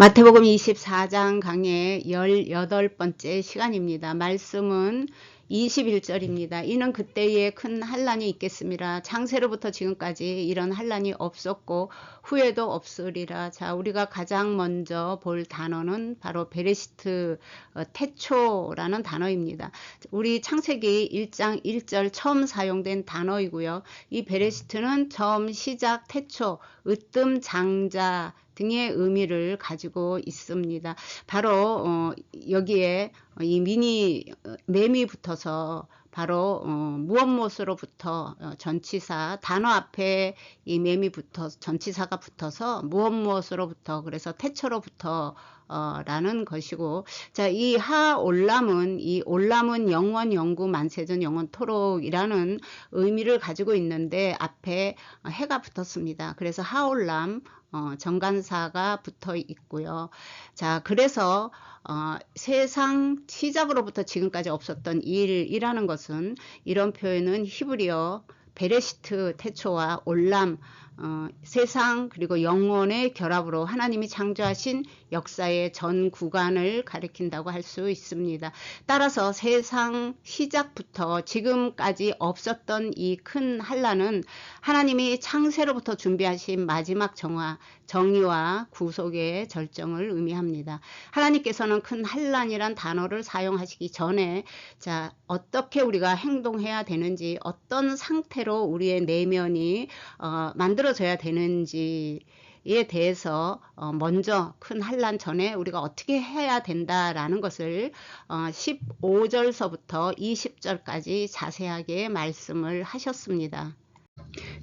마태복음 24장 강의 18번째 시간입니다. 말씀은 21절입니다. 이는 그때에 큰 한란이 있겠습니다. 창세로부터 지금까지 이런 한란이 없었고 후에도 없으리라. 자, 우리가 가장 먼저 볼 단어는 바로 베레시트 어, 태초라는 단어입니다. 우리 창세기 1장 1절 처음 사용된 단어이고요. 이 베레시트는 처음 시작 태초 으뜸 장자 등의 의미를 가지고 있습니다. 바로 어, 여기에 이 미니 어, 매미 붙어서 바로 어, 무엇 무엇으로부터 어, 전치사 단어 앞에 이 매미 붙어 전치사가 붙어서 무엇 무엇으로부터 그래서 태초로부터 어, 라는 것이고 자이 하올람은 이 올람은 영원 영구 만세전 영원토록이라는 의미를 가지고 있는데 앞에 해가 붙었습니다. 그래서 하올람 어, 정관사가 붙어 있고요. 자, 그래서 어, 세상 시작으로부터 지금까지 없었던 일이라는 것은 이런 표현은 히브리어 베레시트 태초와 올람 어, 세상 그리고 영혼의 결합으로 하나님이 창조하신 역사의 전 구간을 가리킨다고 할 수 있습니다. 따라서 세상 시작부터 지금까지 없었던 이 큰 한란은 하나님이 창세로부터 준비하신 마지막 정화, 정의와 구속의 절정을 의미합니다. 하나님께서는 큰 한란이란 단어를 사용하시기 전에 자 어떻게 우리가 행동해야 되는지 어떤 상태로 우리의 내면이 어, 만들어 져야 되는지 에 대해서 어, 먼저 큰 한란 전에 우리가 어떻게 해야 된다라는 것을 어, 15절서부터 20절까지 자세하게 말씀을 하셨습니다.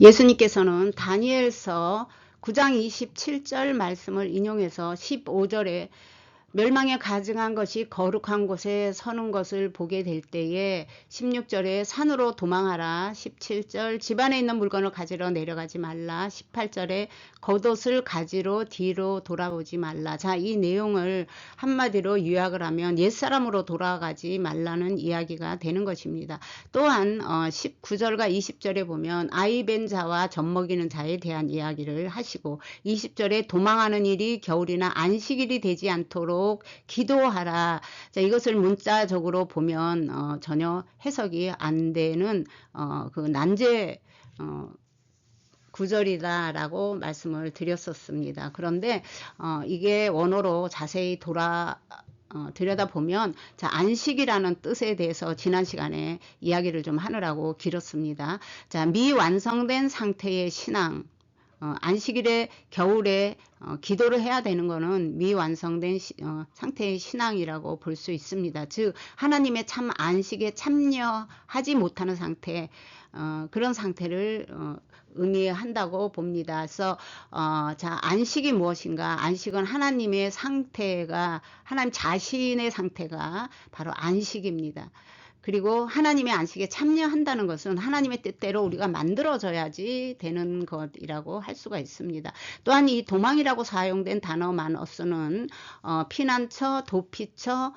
예수님께서는 다니엘서 9장 27절 말씀을 인용해서 15절에 멸망에 가증한 것이 거룩한 곳에 서는 것을 보게 될 때에 16절에 산으로 도망하라. 17절 집안에 있는 물건을 가지러 내려가지 말라. 18절에 겉옷을 가지러 뒤로 돌아오지 말라. 자 이 내용을 한마디로 요약을 하면 옛사람으로 돌아가지 말라는 이야기가 되는 것입니다. 또한 어, 19절과 20절에 보면 아이벤 자와 젖먹이는 자에 대한 이야기를 하시고 20절에 도망하는 일이 겨울이나 안식일이 되지 않도록 기도하라. 자, 이것을 문자적으로 보면 어, 전혀 해석이 안 되는 어, 그 난제 어, 구절이다라고 말씀을 드렸었습니다. 그런데 어, 이게 원어로 자세히 돌아 어, 들여다보면 자 안식이라는 뜻에 대해서 지난 시간에 이야기를 좀 하느라고 길었습니다. 자 미완성된 상태의 신앙 어, 안식일에 겨울에 어, 기도를 해야 되는 것은 미완성된 시, 어, 상태의 신앙이라고 볼 수 있습니다. 즉 하나님의 참 안식에 참여하지 못하는 상태 어, 그런 상태를 어, 의미한다고 봅니다. 그래서 어, 자 안식이 무엇인가? 안식은 하나님의 상태가 하나님 자신의 상태가 바로 안식입니다. 그리고 하나님의 안식에 참여한다는 것은 하나님의 뜻대로 우리가 만들어져야지 되는 것이라고 할 수가 있습니다. 또한 이 도망이라고 사용된 단어만으로서는 어, 피난처, 도피처,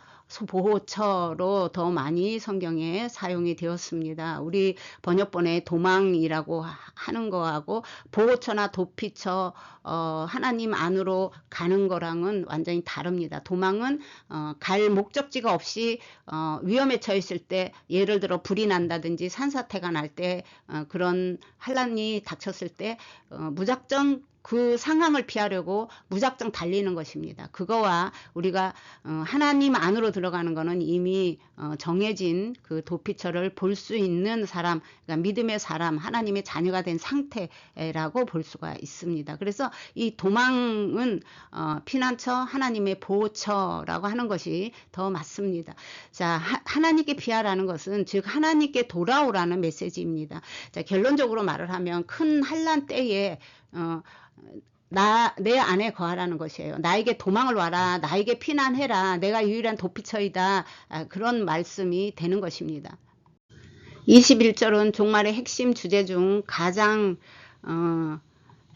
보호처로 더 많이 성경에 사용이 되었습니다. 우리 번역본에 도망이라고 하는 거하고 보호처나 도피처 어, 하나님 안으로 가는 거랑은 완전히 다릅니다. 도망은 어, 갈 목적지가 없이 어, 위험에 처했을 때 예를 들어 불이 난다든지 산사태가 날때 어, 그런 환란이 닥쳤을 때 어, 무작정 그 상황을 피하려고 무작정 달리는 것입니다. 그거와 우리가 어, 하나님 안으로 들어가는 것은 이미 어, 정해진 그 도피처를 볼 수 있는 사람, 그러니까 믿음의 사람, 하나님의 자녀가 된 상태라고 볼 수가 있습니다. 그래서 이 도망은 어, 피난처, 하나님의 보호처라고 하는 것이 더 맞습니다. 자, 하나님께 피하라는 것은 즉 하나님께 돌아오라는 메시지입니다. 자, 결론적으로 말을 하면 큰 한란 때에 어, 나, 내 안에 거하라는 것이에요. 나에게 도망을 와라. 나에게 피난해라. 내가 유일한 도피처이다. 아, 그런 말씀이 되는 것입니다. 21절은 종말의 핵심 주제 중 가장 어,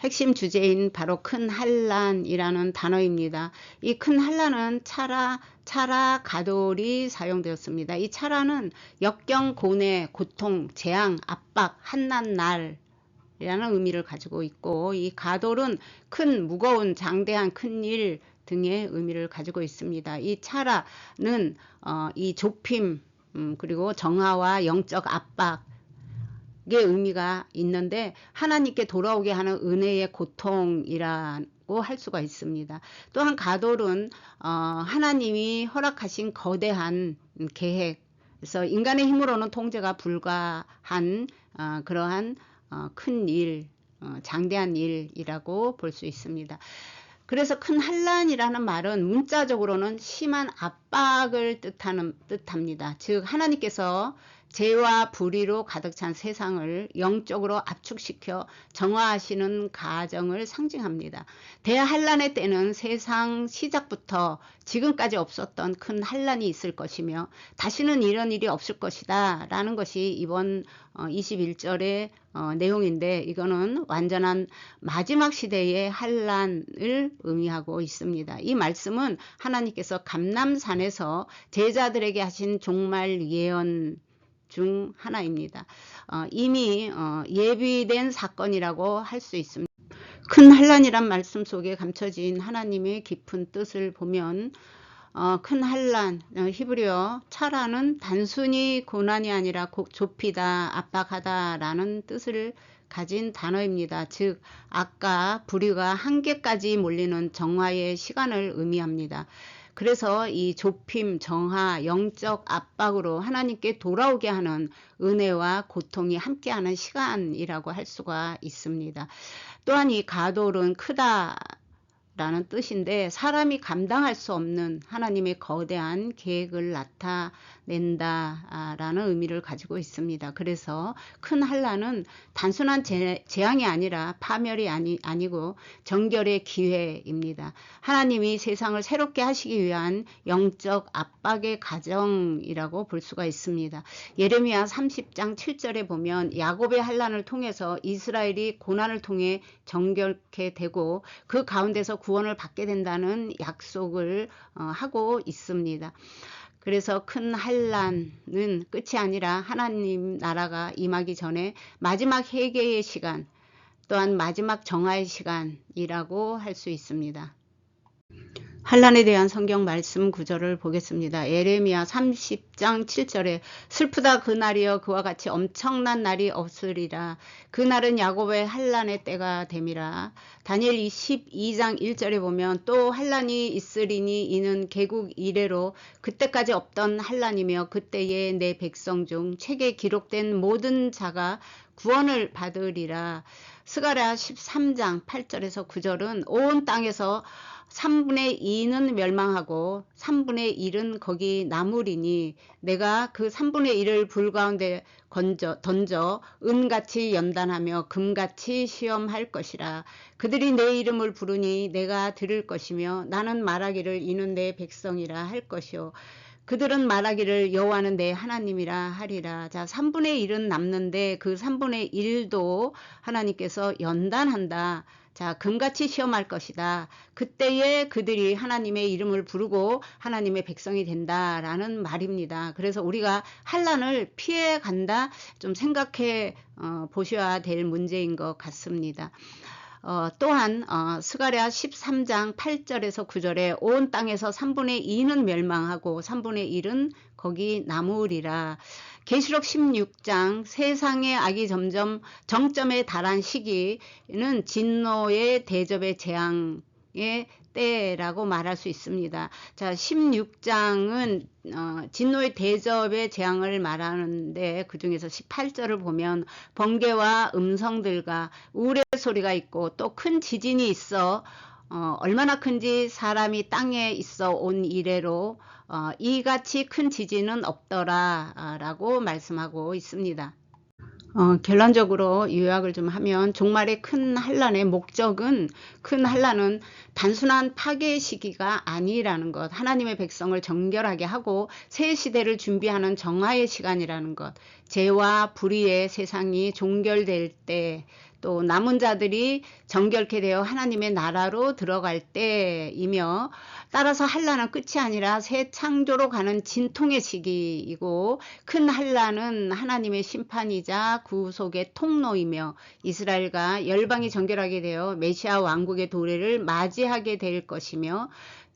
핵심 주제인 바로 큰 한란이라는 단어입니다. 이 큰 한란은 차라 차라 가돌이 사용되었습니다. 이 차라는 역경, 고뇌, 고통, 재앙, 압박, 한난 날 이라는 의미를 가지고 있고 이 가돌은 큰 무거운 장대한 큰 일 등의 의미를 가지고 있습니다. 이 차라는 어, 이 좁힘 음, 그리고 정화와 영적 압박 의 의미가 있는데 하나님께 돌아오게 하는 은혜의 고통이라고 할 수가 있습니다. 또한 가돌은 어, 하나님이 허락하신 거대한 계획 그래서 인간의 힘으로는 통제가 불가한 어, 그러한 어, 큰 일, 어, 장대한 일이라고 볼 수 있습니다. 그래서 큰 환란이라는 말은 문자적으로는 심한 압박을 뜻하는 뜻합니다. 즉 하나님께서 죄와 불의로 가득 찬 세상을 영적으로 압축시켜 정화하시는 가정을 상징합니다. 대한란의 때는 세상 시작부터 지금까지 없었던 큰 한란이 있을 것이며 다시는 이런 일이 없을 것이다 라는 것이 이번 21절의 어, 내용인데 이거는 완전한 마지막 시대의 한란을 의미하고 있습니다. 이 말씀은 하나님께서 감남산에서 제자들에게 하신 종말 예언 중 하나입니다. 어, 이미 어, 예비된 사건이라고 할 수 있습니다. 큰 환란이란 말씀 속에 감춰진 하나님의 깊은 뜻을 보면 어, 큰 환란 어, 히브리어 차라는 단순히 고난이 아니라 좁히다 압박하다라는 뜻을 가진 단어입니다. 즉 아까 불의가 한계까지 몰리는 정화의 시간을 의미합니다. 그래서 이 좁힘, 정하, 영적 압박으로 하나님께 돌아오게 하는 은혜와 고통이 함께하는 시간이라고 할 수가 있습니다. 또한 이 가돌은 크다 라는 뜻인데 사람이 감당할 수 없는 하나님의 거대한 계획을 나타 낸다 라는 의미를 가지고 있습니다. 그래서 큰 한란은 단순한 재, 재앙이 아니라 파멸이 아니, 아니고 정결의 기회입니다. 하나님이 세상을 새롭게 하시기 위한 영적 압박의 가정이라고 볼 수가 있습니다. 예레미야 30장 7절에 보면 야곱의 한란을 통해서 이스라엘이 고난을 통해 정결케 되고 그 가운데서 구원을 받게 된다는 약속을 어, 하고 있습니다. 그래서 큰 한란은 끝이 아니라 하나님 나라가 임하기 전에 마지막 회개의 시간 또한 마지막 정화의 시간이라고 할 수 있습니다. 한란에 대한 성경 말씀 구절을 보겠습니다. 에레미야 30장 7절에 슬프다 그날이여 그와 같이 엄청난 날이 없으리라. 그날은 야곱의 한란의 때가 됨이라. 다니엘 22장 1절에 보면 또 한란이 있으리니 이는 개국 이래로 그때까지 없던 한란이며 그때의 내 백성 중 책에 기록된 모든 자가 구원을 받으리라. 스가랴 13장 8절에서 9절은 온 땅에서 3분의 2는 멸망하고 3분의 1은 거기 남으리니 내가 그 3분의 1을 불 가운데 건져, 던져 은같이 연단하며 금같이 시험할 것이라. 그들이 내 이름을 부르니 내가 들을 것이며 나는 말하기를 이는 내 백성이라 할 것이요 그들은 말하기를 여호와는 내 하나님이라 하리라. 자, 3분의 1은 남는데 그 3분의 1도 하나님께서 연단한다. 자, 금같이 시험할 것이다. 그때에 그들이 하나님의 이름을 부르고 하나님의 백성이 된다라는 말입니다. 그래서 우리가 한란을 피해 간다 좀 생각해 어, 보셔야 될 문제인 것 같습니다. 어, 또한 어, 스가랴 13장 8절에서 9절에 온 땅에서 3분의 2는 멸망하고 3분의 1은 거기 남으리라. 계시록 16장 세상의 악이 점점 정점에 달한 시기는 진노의 대접의 재앙 의 때라고 말할 수 있습니다. 자, 16장은 어, 진노의 대접의 재앙을 말하는데 그 중에서 18절을 보면 번개와 음성들과 우레 소리가 있고 또 큰 지진이 있어 어, 얼마나 큰지 사람이 땅에 있어 온 이래로 어, 이같이 큰 지진은 없더라 아, 라고 말씀하고 있습니다. 어, 결론적으로 요약을 좀 하면 종말의 큰 한란의 목적은 큰 한란은 단순한 파괴 시기가 아니라는 것 하나님의 백성을 정결하게 하고 새 시대를 준비하는 정화의 시간이라는 것 죄와 불의의 세상이 종결될 때 또 남은 자들이 정결케 되어 하나님의 나라로 들어갈 때이며 따라서 한란은 끝이 아니라 새 창조로 가는 진통의 시기이고 큰 한란은 하나님의 심판이자 구속의 통로이며 이스라엘과 열방이 정결하게 되어 메시아 왕국의 도래를 맞이하게 될 것이며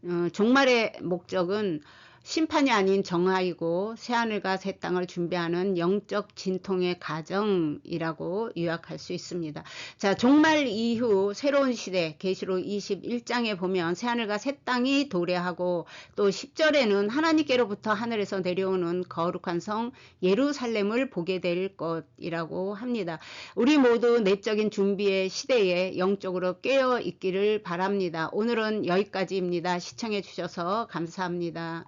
어, 종말의 목적은 심판이 아닌 정화이고 새하늘과 새 땅을 준비하는 영적 진통의 과정이라고 요약할 수 있습니다. 자, 종말 이후 새로운 시대 계시록 21장에 보면 새하늘과 새 땅이 도래하고 또 10절에는 하나님께로부터 하늘에서 내려오는 거룩한 성 예루살렘을 보게 될 것이라고 합니다. 우리 모두 내적인 준비의 시대에 영적으로 깨어 있기를 바랍니다. 오늘은 여기까지입니다. 시청해 주셔서 감사합니다.